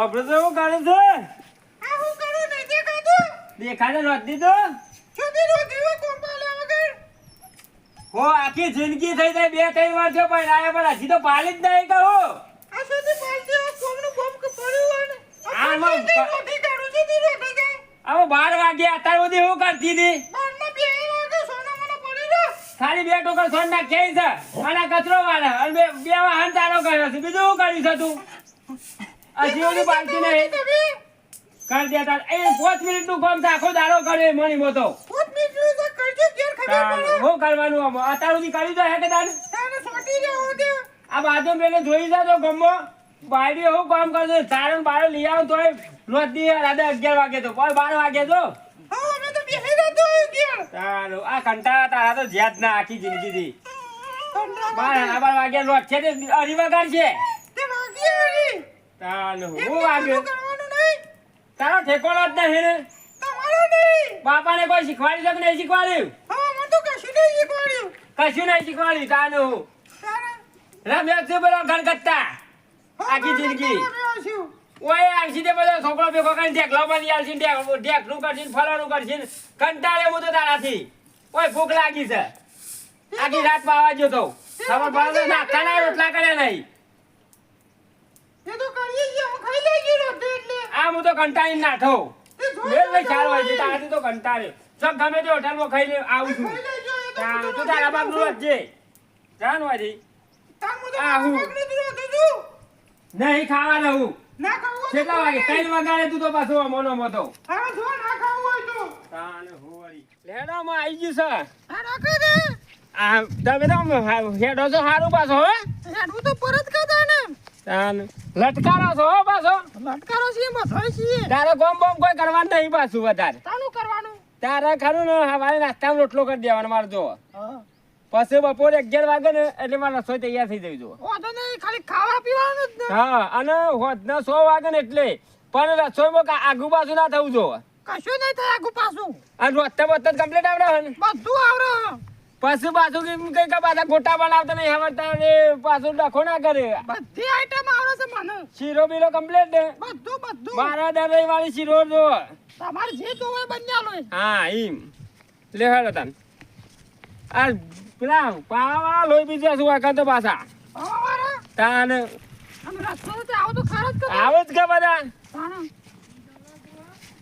આપણે તો એવું કરે છે? આ હું કરું નહીં દેખાતું દેખાડે નોંધ દીધો છોડી વગર? હો આખી જિંદગી થઈ જાય બે ત્રણ વાર થયો પણ આયા પણ હજી તો પાલી જ નહીં કહો. આ સુધી પાલતી આ કોમનું બોમ્બ પડ્યું હોય ને? આમાં આ કાઢું છું તી રોટી જાય હવે બાર વાગ્યા અત્યાર સુધી શું કરતી હતી. બારના બે વાગે સોના મને પડી રહ્યો. ખાલી બે ટોકર સોન ના છે. અને કચરો વાળા. અને બે બે વાહન તારો કર્યો છે. બીજું શું કર્યું છે તું? ઓલી પાલતી નહીં. કર કરી દેતા એ 5 મિનિટનું કામ થાખો આખો દાડો કરે મણી મોતો 5 મિનિટનું તો કરજો ઘેર ખબર પડે. હું કરવાનું આમ? અત્યાર સુધી કરી દો હે કે તારે? તાને સોટી જાઓ દે આ બાજુ પેલે જોઈ જાતો ગમો. બાયડી હું કામ કરજો તારણ બાર લઈ આવ તો રોજ દી રાતે અગિયાર વાગે તો. કોઈ બાર વાગે તો. હા અમે તો બેહી હોય ઘેર તારું. આ કંટાળા તારા તો જ્યાદ ના આખી જિંદગીથી. કંટાળા બાર બાર વાગે રોજ છે તે. વગાડ છે. તે વાગી આવી હું વાગે? તારો ઠેકોલો જ નહીં ને તમારો નહીં. બાપાને કોઈ શીખવાડી છે નહીં શીખવાડ્યું? હા મને તો કશું નહીં શીખવાડ્યું. કશું નહીં શીખવાડ્યું તાનું હું. રમ્યા છે બધો ગણગત્તા આખી જિંદગી. ઓય આવશે તે બધો છોકરો ભેગો કરીને ઢેકલો બની આવશે ને ઢેક ઢેકનું કરશે ફલાણું કરશે કંટાળે હું તો તારાથી. ઓય ભૂખ લાગી છે. આખી રાત પાવા ગયો તો ખબર પડે ના ખાના રોટલા કર્યા નહીં. એ તો કરીએ છીએ હું ખાઈ લેજી રોટી એટલે. આ હું તો કંટાળી નાઠો. મેલ તમે. તારાથી તો કંટાળે સબ ગમે તે હોટલમાં આવું છું. ખાઈ તો તા- બધું તું તારા બાપનું જાન. પગલું જ રોટી છું. નહીં ખાવા દઉં ના ખાવું કેટલા વાગે? ત્રણ વાગે તું તો પાછો મોનો મોતો હા જો ના ખાવું હોય તો. તાને હોળી લેડામાં આવી ગયું સર હા રાખી દે આ તમે તો હેડો છો સારું પાછો હો. હેડવું તો પરત કરતા ને. લટકારો છો પાછો. લટકારો છે એમાં છે તારે ગોમ બોમ કોઈ કરવાનું નહીં પાછું વધારે. તાનું કરવાનું? તારે ખરું ને હવારે નાસ્તામાં રોટલો કરી દેવાનો મારે જો. પછી બપોરે અગિયાર વાગે ને એટલે મારે રસોઈ તૈયાર થઈ જવી જો. વાંધો નહીં ખાલી ખાવા પીવાનું જ હા અને હોજના સો વાગે ને એટલે પણ રસોઈમાં આગુ પાછું ના થવું જો. કશું નહીં થાય આગુ પાછું. અને રોજતા બોજતા કમ્પ્લીટ આવડે બધું આવડે. પછી પાછું કઈ કા પાછા ગોટા બનાવતા નહીં આવડતા ને પાછું ડખો ના કરે. બધી આઈટમ આવડે છે મને. શીરો બીરો કમ્પ્લીટ ને બધું બધું. મારા દરઈ વાળી શીરો જો. તમારે જે જોવે બની આલો હા એમ લે હેડો તન આ પેલા પાવા લોહી બીજા શું વાંકા તો પાછા? તાન આમ રસ્તો તો આવો જ કે બધા? તાણે.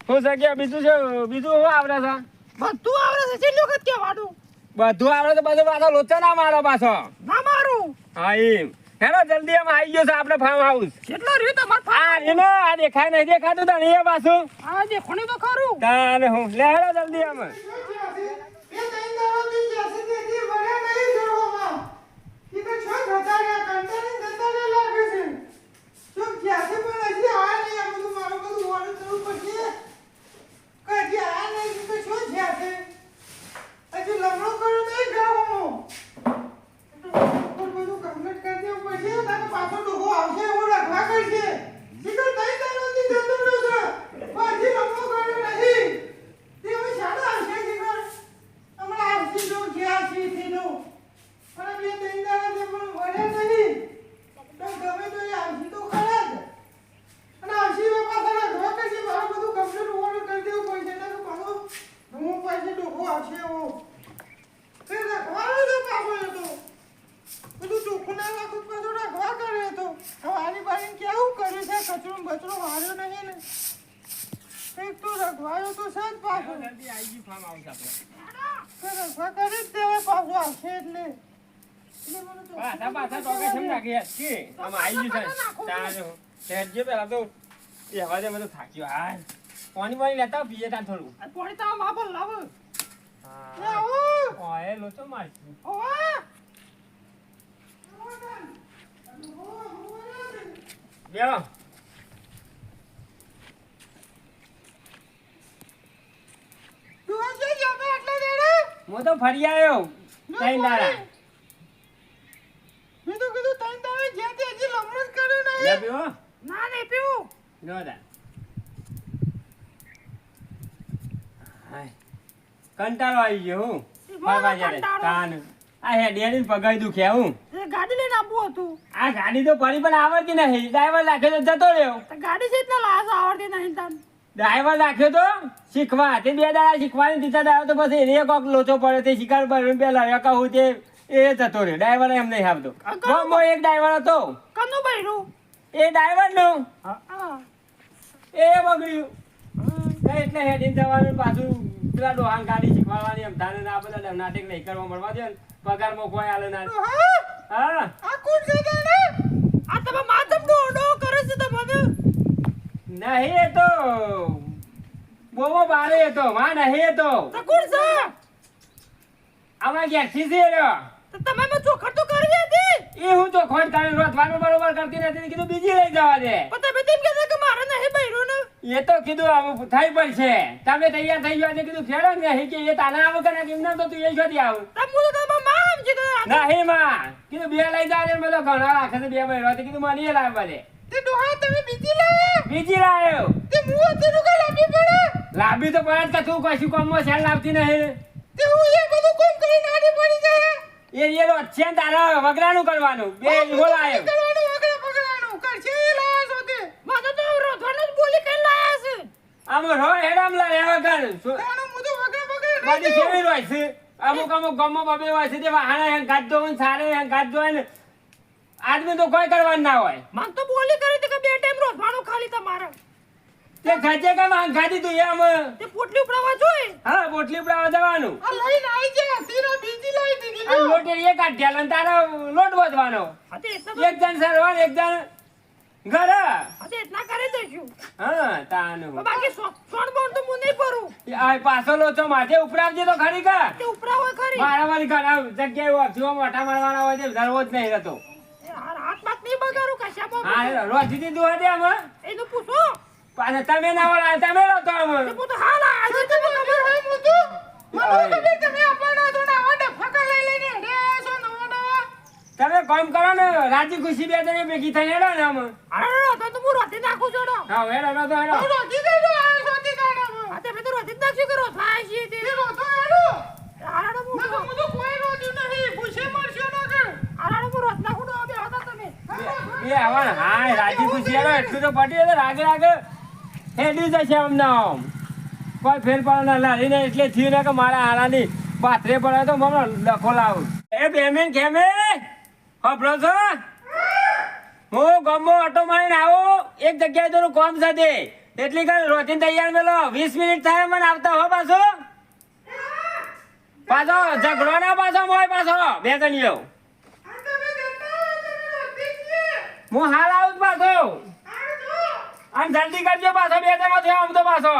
હું શક્યા બીજું છે બીજું શું આવડે છે? બધું આવડે છે છેલ્લી વખત કહેવાનું બધું આવડે તો બધું પાછો લોચો ના મારો પાછો. ના મારું. હા એમ. હેડો જલ્દી એમ આવી ગયો છે આપણે ફાર્મ હાઉસ કેટલો રહ્યું તો ફાળો? એનો આ દેખાય નહીં દેખાતું તને એ પાછું. આ દેખોણી તો ખરું. તાન હું લે હેલો જલ્દી આમ પાછી લંબો કર્યો નહીં તે હવે શાળા આવશે જીવન હમણાં આવશે જો જ્યાં છે તેનું પણ બે ત્રણ દાડા તે પણ વળે નહીં તો ગમે તો એ આવશે તો ખરા જ અને આવશે એ પાછા ઘર કરશે મારું બધું કમ્પ્લીટ ઓર્ડર કરી દેવું પડશે એટલે તો પાછું હું પાસે ડોકો આવશે એવો તે રાખવાનો તો પાછો એ તો બધું ચોખ્ખું ના રાખું તો પાછું રાખવા કરે તો હવે આની બારીને કેવું કર્યું છે કચરો ને બચરો વાળ્યો નહીં ને એક તો રખવાયો તો છે જ પાછો જલ્દી આવી ગયું ફાર્મ હાઉસ આપણે તો રખવા કરી જ દેવાય પાછો આવશે એટલે એટલે મને તો આમ આવી ગયું પેલા તો એ દે બધું થાક્યો. આ પાણી પાણી લેતા પીએ તાન થોડું. આ તો આમ લાવો. હા. આવો. લોચો મારશું. ઓવા બેહો. ડોહા છે જમે એટલે દેડે હું તો ફરી આવ્યો. ત્રણ દાડા. મેં તો કીધું ત્રણ દાડે જ્યાં તે હજી લમણું જ કર્યું લે નહીં પીવો. ના નહીં પીવું. લો તાન કંટાળો આવી ગયો હું. ફરવા જ્યારે કંટાળો. આ હે ડેડી પગાઈ દુખ્યા હું ગાડી લઈને આવવું હતું. આ ગાડી તો ફરી પણ આવડતી નહીં. ડ્રાઈવર રાખ્યો તો જતો રહ્યો. ગાડી છે જ લાસ આવડતી નહીં તને. ડ્રાઈવર રાખ્યો તો શીખવા. તે બે દાડા શીખવાની દીધા દાડા તો પછી એને કોક લોચો પડ્યો તે શિકાર પર પેલા કહું તે એ જતો રહ્યો. ડ્રાઈવર એમ નહીં આવતો ગામમાં એક ડ્રાઈવર હતો. કનું બૈરું એ ડ્રાઈવરનું. એ બગડ્યું. એટલે હેડીને જવાનું પાછું પેલા ડોહાન ગાડી શીખવાડવાની એમ ધાને ના બધા નાટક નહીં કરવા મળવા દે પગાર પગાર કોઈ આલે ના. હા? આ કોણ છે તારે? આ તમે માધવ ડોડો કરે છે તમને નહીં એ તો બોવો બારે એ તો માં નહીં તો તો કોણ છે? આમાં ઘેરથી છે રહ્યો. તો તમે મે ચોખટ તો કરી હતી? એ હું તો ખોટ તારે રોતવાનું બરોબર કરતી નથી ને કીધું બીજી લઈ જવા દે. પણ તમે તેમ કહેતા કે મારે નહીં બૈરો ને. એ તો કીધું આવું થઈ પડશે તમે તૈયાર થઈ ગયા ને કીધું ખેડો ને નહીં કે એ તાના આવું કે કેમ ના તો તું એ જોતી આવું. તમ હું તો તમે માં સમજી ગયા નહીં માં. કીધું બે લઈ જાય ને બધો ઘણા રાખે છે બે બૈરો તે કીધું મને એ લાવવા દે તે ડોહા તમે બીજી લાયા? બીજી લાવ્યો તે મું તેનું કે લાવી પડે? લાવી તો પડે કે તું કશું કામમાં શેલ લાવતી નહીં. તે હું એ બધું કામ કરીને આડી પડી જાય. એ એ રોજ છે તારા વગરાનું કરવાનું. બે બોલાયો કરવાનું વગરા પગરાનું કરશે એ લાયા છો તે. મને તો રોધવાનો જ બોલી કઈ લાસ છે. આમ રો હેડામ લાવે વગર શું- મુદો વગર વગર બધી કેવી હોય છે? અમુક અમુક ગમો બબે હોય છે તે વાહણા હેં ગાજો હોય ને સારે હે ગાદ ને આદમી તો કોઈ કરવાનું ના હોય. મન તો બોલી કરી હતી કે બે ટાઈમ રોધવાનું ખાલી તમારે. તે ખર્ચે કેમ માં ખાધી તું એમ? તે પોટલી ઉપડાવા જોઈ? હા પોટલી ઉપડાવા જવાનું. આ લઈને આવી જે તીરો બીજી લઈ દીધી આ લોટે એક એ કાઢ્યા અને તારો લોટ વધવાનો. એક જણ સરવાર એક જણ ઘર. અરે એટલા કરે તો શું હા તાનું. બાકી સોણ બોણ તો નહીં ભરું. આ પાછો લોચો માથે ઉપડાવજે તો ખરી કા? તે ઉપડાવો ખરી. મારા વાળી ઘણા જગ્યાએ વાપસીઓ મોટા મારવાના હોય છે ધરવો જ નહીં રહેતો. હાથ બાત નહીં બગાડું કશામાં હા રોજી દીધું હતી આમાં. એનું પૂછો. પાછા તમે ના વાળા તમે લો તો આમ તે તો હાલ આજે તને ખબર હોય મું તો? મને. ખબર તમે આપણા તો ના આવા ડફકા લઈ લઈને હેડ્યા છો નવા નવા. તમે કામ કરો ને રાજી ખુશી બે જણે ભેગી થઈને હેડો ને આમ અરે તો તો હું રોધી નાખું ને. હા હેડો હેડો તો હેડો હું રોટી દઈ દઉં આ સોતી કાઢામાં. હા તે મેં તો રોધી જ નાખ્યું કે રોધવા આવી છીએ તે તે રોતો હેડો. હારાડો હું નકર તો કોઈ રોટ્યું નહીં. ભૂસે મરશો નકર. હારાડો હું રોધ નાખું તો બે હતા તમે એ હવે હા રાજી ખુશી હેડો એટલું તો પટી રાગે રાગે હેડી જશે અમને આમ કોઈ ફેર પડે ના લારી ને એટલે થયું ને કે મારા હારાની પાથરે પડે તો મને લખો લાવું. એ બેમીન કેમે? ખબરો છો? હું ગમો ઓટો મારીને આવું. એક જગ્યાએ તો કોમ સાથે એટલી કઈ રોટીન તૈયાર મેલો. વીસ મિનિટ થાય મને આવતા હો પાછો. પાછો ઝઘડો ના પાછો મોય પાછો. બે જણીઓ. હો, હાલ આવું પાછો. અને જલ્દી કરજો પાછો બે જણા થયા આમ તો પાછો.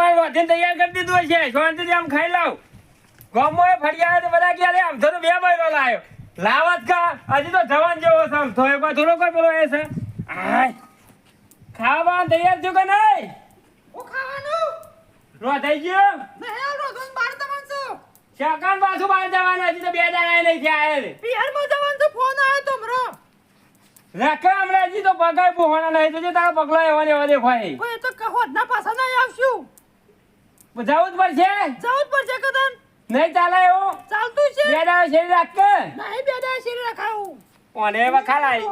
બધીને તૈયાર કરી દીધું છે શાંતિથી આમ ખાઈ લાવ. ગામમાં ફરિયા તો બધા ક્યારે આમ થોડું બે બૈરો લાવ્યો લાવત કા? હજી તો જવાન જેવો છે આમ થોડો કોઈ થોડો કોઈ પેલો એ છે. ખાવા તૈયાર છો કે નહીં? ખાવાનું? રો થઈ ગયો? નહીં બાર છું. શાકાન પાછું બહાર જવાનું? હજી તો બે દાડા નહીં થયા આયેલ. પિયરમાં જવાનું છે. ફોન આવ્યો તમરો રાખે હમણાં હજી તો પગાર નહીં. તો જે તારા પગલા એવા એવા દેખાય. કોઈ તો કહો ના પાછા નહીં આવશું. જવું જ પડશે. જવું જ પડશે કદન. નહીં ચાલે એવું. ચાલતું છે. બે દાડા શેરી રાખ કે. નહીં બે દાડા શરીર રખાવું. ઓને આવ્યો?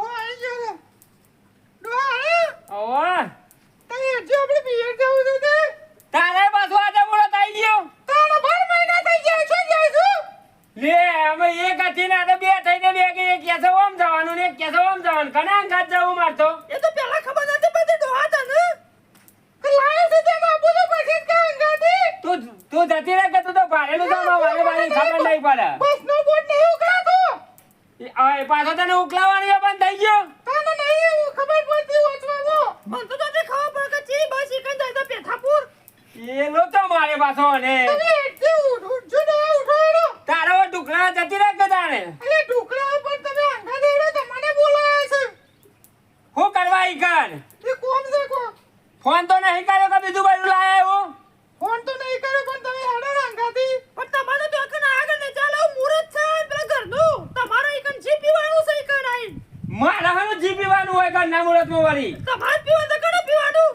ઓવા. તઈ હજી આપણે પિયર જવું છે તે? તારે પાછું આજે મુરત થઈ ગયો. તારો ભર મહિના થઈ ગયા છો જાય છું લે અમે એક હતી ને આ બે થઈને બે કે એક કેસો ઓમ જવાનું ને એક કેસે ઓમ જવાનું. કના અંગાત જવું મારતો એ તો પેલા ખબર નથી બધી ડોહા તને. લાયો છે તે આપું તો પછી કે ગાડી તું તું જતી રહે કે તું તો ભાડેલું તો વારે વારે ખબર નહીં પડે બસનો બોટ નહીં ઉકળાતો હવે પાછો તને ઉકલાવાની બંધ થઈ ગયો. તને નહીં ખબર પડતી વાંચવામાં મને તો નથી ખબર પડે કે ચી બસ ઈકન જાય તો પેથાપુર. એ લો તો મારે પાછો ને ને તારો ટુકડા જતી રહે કે તારે? અલે ઢોકળા ઉપર તમે આંગા દેવડો તમને બોલાયા છે. શું કરવા ઈ કર એ કોમ છે કો ફોન તો નહીં કર્યો કે બીજું બાજુ લાયા એવું? ફોન તો નહીં કર્યો પણ તમે હેડો ને આંગાથી પણ તમારે તો અકન આગળ ને ચાલો મુરત છે પેલા ઘરનું. તમારો એકન જી પીવાનું છે એકન આઈ. મારા હાલો જી પીવાનું હોય કર ના મુરતમાં વાળી. તમારે પીવાનું તો કડો પીવાનું?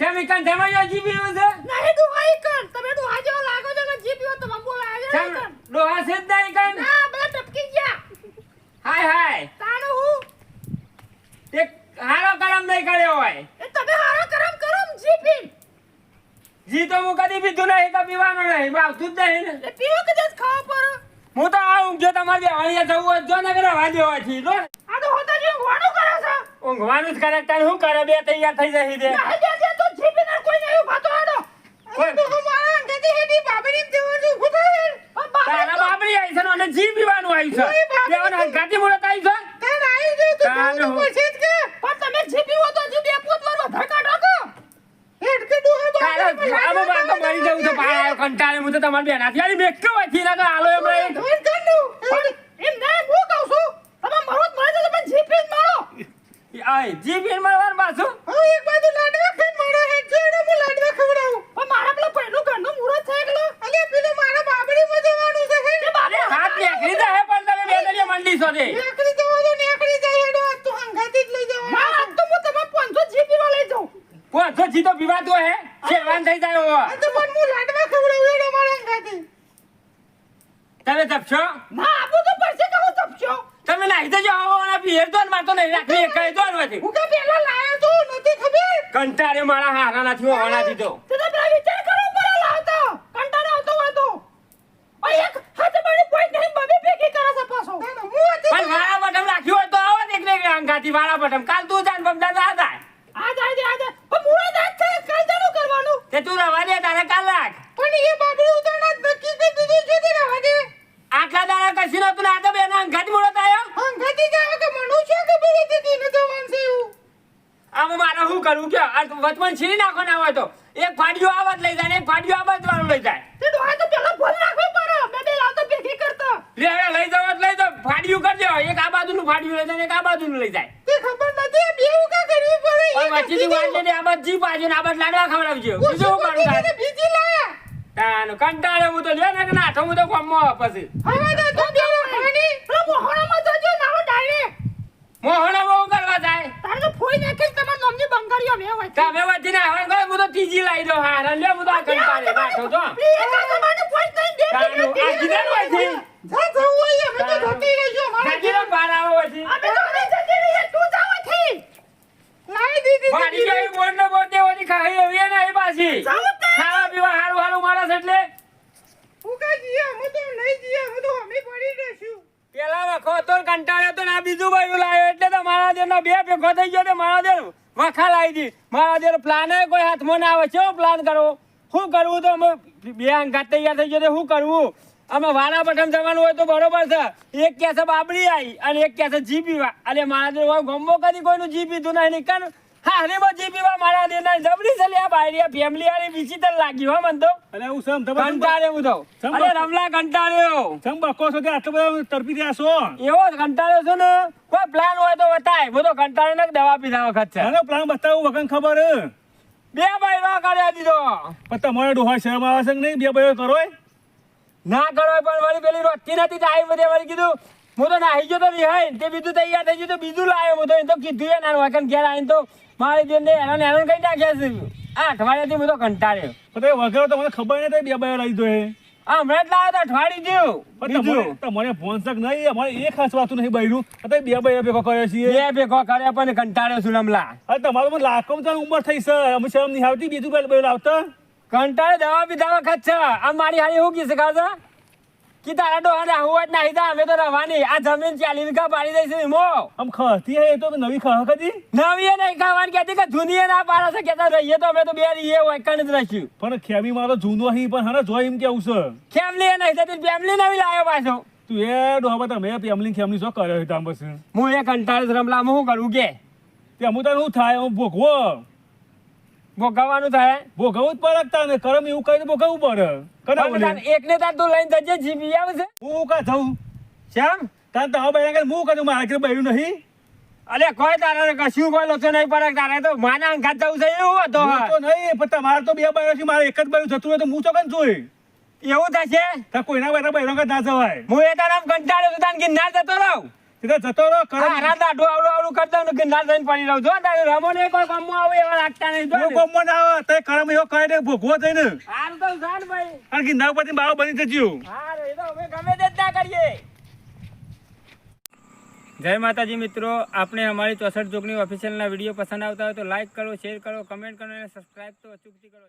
છે વિકન ધમાયો જી પીવું છે? નહીં ડોહા કર તમે તો આજે લાગો છો કે જી પીવો તમે બોલાય છે ચમ એકન ડોહા છે જ નહીં કન. ના બધા ટપકી ગયા. હાય હાય. તાણે હું? તે હારો કરમ નહીં કર્યો હોય એ તમે હારો કરમ કરમ જી પી જી તો હું કદી પીધું નહીં કે પીવાનું નહીં. ભાવતું જ નહીં ને. પીવો કે જસ ખાવા પર હું તો આવું જો તમારે બે વાળીએ જવું હોય જો ને કે વાજે હોય છે જો આ તો હોતા જે ઊંઘવાનું કરે છે. ઊંઘવાનું જ કરે તારે શું કરે? બે તૈયાર થઈ જશે ના દે દે તો જી પીને કોઈ નહીં ઊભા તો કોઈ- તો મારા આંગાથી હેડી બાબરી જવાનું ઊભું થાય તારા બાપરી આવી છે ને જી પીવાનું છે. આવી છે? તાર આવી તો તાને જોવું હું- પડશે જ કે પણ તમે જી પીવો તો હજી બે પોત વાર વધારે કાઢો કે હેડ કે ડોહા બાબરી બાર તો મરી જવું તો આવ્યો કંટાળે હું તો તમારી બેનાથી આની બેઠો હોયથી ના આલો એમ રે એમ ના હું કહું છું તમે મરો જ મરે તો તમે જીપીન મારો. આય જી પીને મળવાનું પાછું હવે એક બાજુ લાડવા ખાઈને મારો હેડ જો એને હું લાડવા ખવડાવું પણ મારા પેલા પહેલું ઘરનું મુહૂર્ત છે એકલો અલે પેલું મારા બાબરીમાં જવાનું છે હે એ બાપરે હાથ નીકળી જાય પણ તમે બે દરિયા મંડી છો તે નેકડી જવા દો નેકડી જાય હેડો આ તો હંગાથી જ લઈ જવાનું ના આજ તો હું તમે પાંચસો જી પીવા લઈ જાઉં પોચો જીતો પીવાતો હે શેરવાન થઈ જાય હવે. આ તો પણ હું લાડવા ખવડાવું હેડો મારા હંગાથી તમે તપશો ના આપું તો પડશે કે હું તપશો તમે નાહી તો જાઓ અને પિયર તો ને મારતો નહીં રાખી એક કહી દો ને પછી. હું કે પેલા લાયો તો નથી ખબર કંટાળે મારા હારા નથી દીધો. તો તે તો પેલા વિચાર કરો પર લાવતો કંટાળો આવતો હોય તો. ઓય એક હાથે મારી પોઈન્ટ નહીં બબે ભેગી કરે છે પાછો. હું હતી પણ વાળા બટમ રાખ્યું હોય તો આવો ને એકને અંગાથી વાળા બટમ કાલ તું જાન બમદાર ના થાય આ જાય દે આ જાય પણ મુહૂર્ત આજ છે કાલ ચાલુ કરવાનું તે તું રવા દે તારે કાલ રાખ પણ એ બાબરી ઉતારણા જ નક્કી કરી દીધું છે તે રહેવા દે આટલા દાડા કશું નતું ને આ તો બેના અંગાથી મુરત આવ્યો હંગાથી જાવ કે મનુ છે કે બેરે તે કીને જવાનું છે એવું આમાં મારે શું કરવું કે આ વચમાં છીણી નાખો ના હોય તો. એક ફાડ્યો આ વાત લઈ જાય એક ફાડ્યો આ વાત વાળું લઈ જાય. તે ડોહા તો પેલા ભોલ નાખવી પડે બે બે લાવતો ભેગી કરતો. લે હવે લઈ જાવ લઈ જાવ ફાડ્યું કરજો એક આ બાજુનું ફાડ્યું લઈ જાય એક આ બાજુનું લઈ જાય. તે ખબર નથી બે બેવું કા કરવી પડે? ઓય વચ્ચેથી વાંચે ને આ બાજુ જી બાજુ ને આ બાજુ લાડવા ખવડાવજો. બીજો શું કરું તારે બીજી લાયા. તાનો કંટાળે હું તો લે ને ના હું તો કોમમાં પછી. હવે તો તું બે ખાની મોહણામાં જજો નાવો ડાયરેક્ટ મોહનો બહુ કરવા જાય તારે તો ફોઈ નાખી તમારા બંગાળીઓ મેં હોય તમે વચ્ચે ને હવે હું તો ત્રીજી લાવી દઉં હાર. લે હું તો આ કંટાળે નાઠો છો તાનો આ કીધેલું હોય છે જા જવું હોય અમે તો જતી રહીશું મારા જાગીરો બહાર આવો પછી લાવી દીધી પાણી જેવી બોટ ને બોટ ને ઓલી ખાઈ એવી ને એ પાછી જાવું જ તે. ખાવા પીવા હારું હારું માણસ એટલે હું કા જીએ અમે તો નહીં જીએ અમે તો અમે પડી રહીશું પેલા વખો તો કંટાળ્યો તો ને આ બીજું બાયું લાવ્યો એટલે તો મારા દેરનો બે ભેગો થઈ ગયો તો મારા દેર વખા લાવી દી મારા દેર પ્લાન કોઈ હાથમાં ના આવે કેવો પ્લાન કરવો શું કરવું તો અમે બે અંગાત તૈયાર થઈ ગયો તો શું કરવું? અમે વાળા પઠમ જવાનું હોય તો બરોબર છે. એક કેસે બાબડી આવી અને એક કેસે જી પીવા અને મારા દેર ગમો કદી કોઈનું જી પીધું નહીં નીકળ. હારીમાં જીપીવા મારા દેના જબડી છે લે આ ફેમિલી બીજી વિચિત્ર લાગ્યું હા મન તો. અને હું સમ તમે કંટાળે હું તો. અરે રમલા કંટાળ્યો સમ બકો છો કે આટલો બધો તરપી રહ્યા છો? એવો જ કંટાળ્યો છું ને. કોઈ પ્લાન હોય તો બતાય. હું તો કંટાળે ને દવા પીધા વખત છે. પ્લાન બતાવું વગન ખબર હે. બે બાયરો કર્યા દીધો. પણ તમારે ડોહા શરમ આવે છે કે નહીં? બે ભાઈઓ કરો ના કરો પણ વળી પેલી રોટતી નથી તો આવી બધે વળી કીધું. હું તો નાહી ગયો તો રિહાઈ તે બીજું તૈયાર થઈ ગયું તો બીજું લાવ્યો હું તો. એ તો કીધું એ નાનું વાકન ઘેર આવીને તો મારી બેનને એનો એનો કઈ નાખ્યા છે. આ અઠવાડિયાથી હું તો કંટાળ્યો. પણ એ વગર તો મને ખબર નહીં બે ભાઈઓ લઈ દો આ હમણાં જ લાવ્યો તો અઠવાડિયું થયું પણ બીજું? તમારે ફોન તક નહીં અમારે એક ખાસ વાતું નહીં બૈરું. અત્યારે બે બે ભેગો કર્યો છીએ. બે ભેગો કર્યા પણ કંટાળ્યો છું લમલા અરે તમારું પણ લાખો તો ઉંમર થઈ છે અમે શરમ નહીં આવતી બીજું પહેલું ભાઈ લાવતા? કંટાળે દવા પીધા વખત છે આ મારી હારી શું કી છે? કે તારા ડોહાને આવું જ નાહી તા અમે તો રવાની. આ જમીન ચાલી વીઘા પાડી દઈશું મો આમ ખતી હે એ તો નવી ખહ કદી નવી નહીં ખાવાની કહેતી કે જૂની ના પાડે છે. કેતા રહીએ તો અમે તો બે રહીએ હોય કણ જ રહીશું. પણ ખેમી મારો જૂનો હી પણ હને જોઈ એમ કેવું છે. ફેમિલી નહીં થતી ફેમલી નવી લાવ્યો પાછો. તું એ ડોહા તમે ફેમિલી ખેમલી શું કર્યો હતા બસ હું એ કંટાળ રમલા હું કરું કે? તે અમુ તો શું થાય હું ભોગવો. ભોગવવાનું થાય? ભોગવવું જ પડે ને કરમ એવું કઈ ભોગવવું પડે. એકને તાર તું લઈને જજે જીવી આવશે હું કા જાઉં? શ્યામ તાન તો હવે બૈરા હું કરું મારા કે નહીં. અલે કોઈ તારે કશું કોઈ લોચો નહીં પડે તારે તો માના અંગાત જવું છે એવું હતો તો. નહીં પણ તમારે તો બે બૈરો છે મારે એક જ બૈરું જતું હોય તો હું ચોકન જોઈ. એવું થશે? તા કોઈના બૈરો કે ના જવાય. હું એ તારા કંટાળ્યો છું તાન ગિરનાર જતો રહું. સીધા જતો રહો હા કરમ રાત આવડો આવડો કરતા કરતા કે ના જઈને પડી રહું જો તારે રમો ને કોઈ કામમાં આવે એવા લાગતા નહીં જો હું ને. કોમમાં આવે તે કરમ એવો કરે દે ભોગવો થઈને હાલ તો જાન ભાઈ. કારણ કે ના ઉપરથી બાવ બની જજો. હા એ તો અમે ગમે તે ના કરીએ. જય માતાજી મિત્રો આપણે અમારી ચોસઠ જોગની ઓફિશિયલના વીડિયો પસંદ આવતા હોય તો લાઈક કરો શેર કરો કમેન્ટ કરો અને સબસ્ક્રાઈબ તો અચૂકથી કરો.